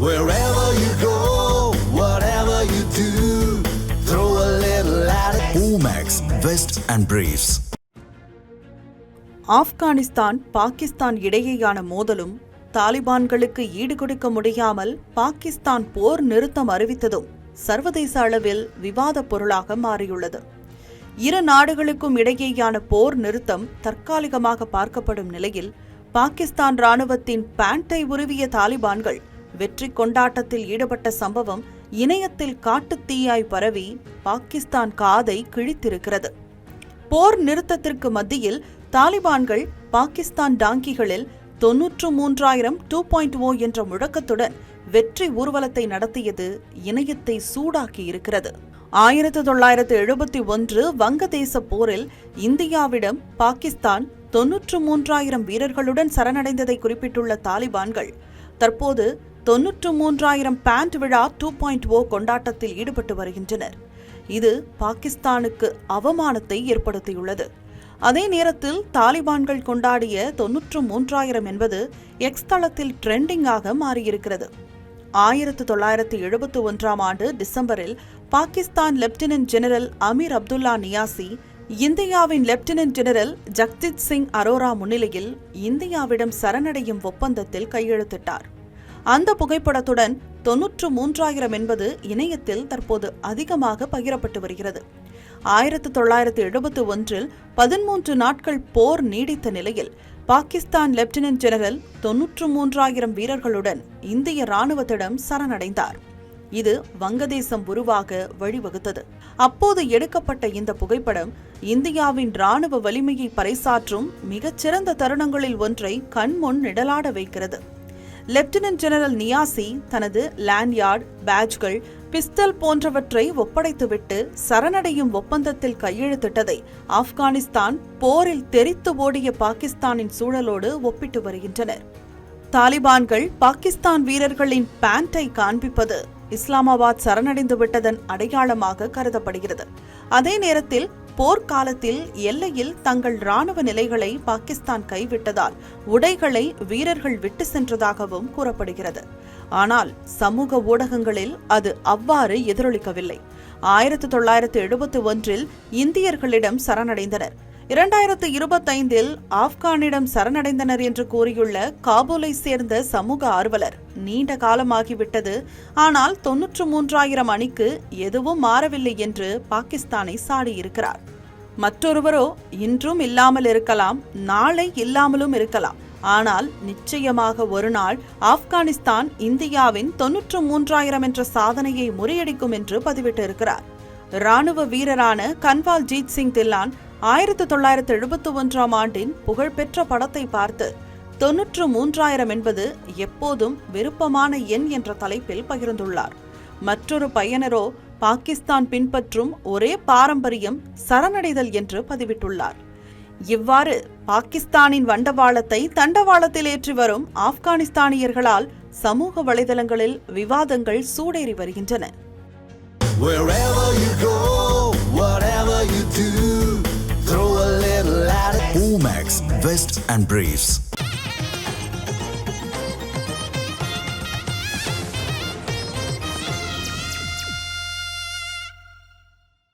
Wherever you go, whatever you do, throw a little attitude. Omax, Vest and Briefs. Afghanistan Pakistan இடையேயான மோதலும் தாலிபான்களுக்கு ஈடுகொடுக்க முடியாமல் பாகிஸ்தான் போர் நிறுத்தம் அறிவித்ததும் சர்வதேச அளவில் விவாதப் பொருளாக மாறியுள்ளது இரு நாடுகளுக்கும் இடையேயான போர் நிறுத்தம் தற்காலிகமாக பார்க்கப்படும் நிலையில் பாகிஸ்தான் ராணுவத்தின் பேண்டை உருவிய தாலிபான்கள் வெற்றி கொண்டாட்டத்தில் ஈடுபட்ட சம்பவம் இணையத்தில் காட்டுத் தீயாய் பரவி பாகிஸ்தான் காதை கிழித்திருக்கிறது. போர் நிறுத்தத்திற்கு மத்தியில் தாலிபான்கள் பாகிஸ்தான் டாங்கிகளில் தொன்னூற்று மூன்றாயிரம் டூ பாயிண்ட் ஓ என்ற முழக்கத்துடன் வெற்றி ஊர்வலத்தை நடத்தியது இணையத்தை சூடாக்கி இருக்கிறது ஆயிரத்து தொள்ளாயிரத்து எழுபத்தி ஒன்று வங்கதேச போரில் இந்தியாவிடம் பாகிஸ்தான் தொன்னூற்று மூன்றாயிரம் வீரர்களுடன் சரணடைந்ததை குறிப்பிட்டுள்ள தாலிபான்கள் தற்போது தொன்னூற்று மூன்றாயிரம் பேண்ட் விழா டூ பாயிண்ட் ஓ கொண்டாட்டத்தில் ஈடுபட்டு வருகின்றனர். இது பாகிஸ்தானுக்கு அவமானத்தை ஏற்படுத்தியுள்ளது. அதே நேரத்தில் தாலிபான்கள் கொண்டாடிய தொன்னூற்று மூன்றாயிரம் என்பது எக்ஸ் தளத்தில் ட்ரெண்டிங்காக மாறியிருக்கிறது. ஆயிரத்து தொள்ளாயிரத்து எழுபத்து ஒன்றாம் ஆண்டு டிசம்பரில் பாகிஸ்தான் லெப்டினன்ட் ஜெனரல் அமீர் அப்துல்லா நியாசி இந்தியாவின் லெப்டினன்ட் ஜெனரல் ஜக்ஜித் சிங் அரோரா முன்னிலையில் இந்தியாவிடம் சரணடையும் ஒப்பந்தத்தில் கையெழுத்திட்டார். அந்த புகைப்படத்துடன் தொன்னூற்று மூன்றாயிரம் என்பது இணையத்தில் தற்போது அதிகமாக பகிரப்பட்டு வருகிறது. ஆயிரத்து தொள்ளாயிரத்து எழுபத்து ஒன்றில் பதிமூன்று நாட்கள் போர் நீடித்த நிலையில் பாகிஸ்தான் லெப்டினன்ட் ஜெனரல் தொன்னூற்று மூன்றாயிரம் வீரர்களுடன் இந்திய ராணுவத்திடம் சரணடைந்தார். இது வங்கதேசம் உருவாக வழிவகுத்தது. அப்போது எடுக்கப்பட்ட இந்த புகைப்படம் இந்தியாவின் ராணுவ வலிமையை பறைசாற்றும் மிகச்சிறந்த தருணங்களில் ஒன்றை கண்முன் நிழலாட வைக்கிறது. லெப்டினன்ட் ஜெனரல் நியாசி தனது லேண்ட்யார்ட் பேட்ஜ்கள் பிஸ்டல் போன்றவற்றை ஒப்படைத்துவிட்டு சரணடையும் ஒப்பந்தத்தில் கையெழுத்திட்டதை ஆப்கானிஸ்தான் போரில் தெரித்து ஓடிய பாகிஸ்தானின் சூழலோடு ஒப்பிட்டு வருகின்றனர். தாலிபான்கள் பாகிஸ்தான் வீரர்களின் பேண்டை காண்பிப்பது இஸ்லாமாபாத் சரணடைந்து விட்டதன் அடையாளமாக கருதப்படுகிறது. அதே நேரத்தில் போர்க்காலத்தில் எல்லையில் தங்கள் ராணுவ நிலைகளை பாகிஸ்தான் கைவிட்டதால் உடைகளை வீரர்கள் விட்டு சென்றதாகவும் கூறப்படுகிறது. ஆனால் சமூக ஊடகங்களில் அது அவ்வாறு எதிரொலிக்கவில்லை. ஆயிரத்தி தொள்ளாயிரத்து எழுபத்தி ஒன்றில் இந்தியர்களிடம் சரணடைந்தனர். இரண்டாயிரத்து இருபத்தைந்தில் ஆப்கானிடம் சரணடைந்தனர் என்று கூறியுள்ள காபூலை சேர்ந்த சமூக ஆர்வலர் நீண்ட காலமாகிவிட்டது. ஆனால் தொன்னூற்று மூன்றாயிரம் அணிக்கு எதுவும் மாறவில்லை என்று பாகிஸ்தானை சாடியிருக்கிறார். மற்றொருவரோ இன்றும் இல்லாமல் இருக்கலாம் நாளை இல்லாமலும் இருக்கலாம். ஆனால் நிச்சயமாக ஒரு நாள் ஆப்கானிஸ்தான் இந்தியாவின் தொன்னூற்று மூன்றாயிரம் என்ற சாதனையை முறியடிக்கும் என்று பதிவிட்டிருக்கிறார். ராணுவ வீரரான கன்வால் ஜீத் சிங் தில்லான் ஆயிரத்து தொள்ளாயிரத்து எழுபத்தி ஒன்றாம் ஆண்டின் புகழ்பெற்ற படத்தை பார்த்து தொன்னூற்று மூன்றாயிரம் என்பது எப்போதும் விருப்பமான எண் என்ற தலைப்பில் பகிர்ந்துள்ளார். மற்றொரு பயனரோ பாகிஸ்தான் பின்பற்றும் ஒரே பாரம்பரியம் சரணடைதல் என்று பதிவிட்டுள்ளார். இவ்வாறு பாகிஸ்தானின் வண்டவாளத்தை தண்டவாளத்தில் ஏற்றி வரும் ஆப்கானிஸ்தானியர்களால் சமூக வலைதளங்களில் விவாதங்கள் சூடேறி வருகின்றன. Vest and Briefs.